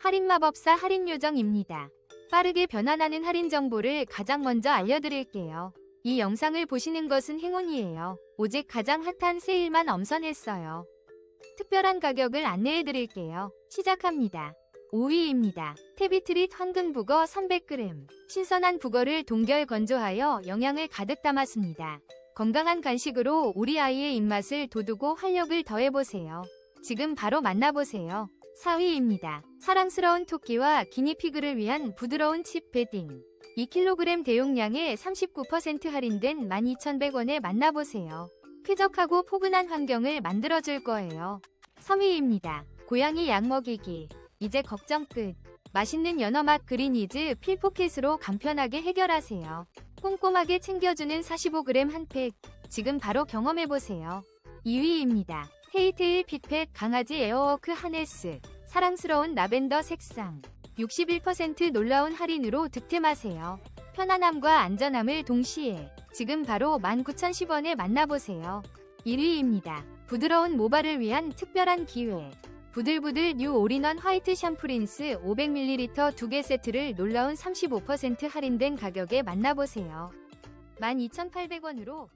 할인 마법사 할인 요정입니다. 빠르게 변환하는 할인 정보를 가장 먼저 알려드릴게요. 이 영상을 보시는 것은 행운이에요. 오직 가장 핫한 세일만 엄선했어요. 특별한 가격을 안내해드릴게요. 시작합니다. 5위입니다. 테비트릿 황금 북어 300g. 신선한 북어를 동결 건조하여 영양을 가득 담았습니다. 건강한 간식으로 우리 아이의 입맛을 돋우고 활력을 더해보세요. 지금 바로 만나보세요. 4위입니다. 사랑스러운 토끼와 기니피그를 위한 부드러운 칩 베딩. 2kg 대용량에 39% 할인된 12,100원에 만나보세요. 쾌적하고 포근한 환경을 만들어줄 거예요. 3위입니다. 고양이 약 먹이기. 이제 걱정 끝. 맛있는 연어맛 그린이즈 필포켓으로 간편하게 해결하세요. 꼼꼼하게 챙겨주는 45g 한 팩. 지금 바로 경험해보세요. 2위입니다. 헤이테일 핏펫 강아지 에어워크 하네스. 사랑스러운 라벤더 색상. 61% 놀라운 할인으로 득템하세요. 편안함과 안전함을 동시에 지금 바로 19,010원에 만나보세요. 1위입니다. 부드러운 모발을 위한 특별한 기회. 부들부들 뉴 올인원 화이트 샴푸린스 500ml 2개 세트를 놀라운 35% 할인된 가격에 만나보세요. 12,800원으로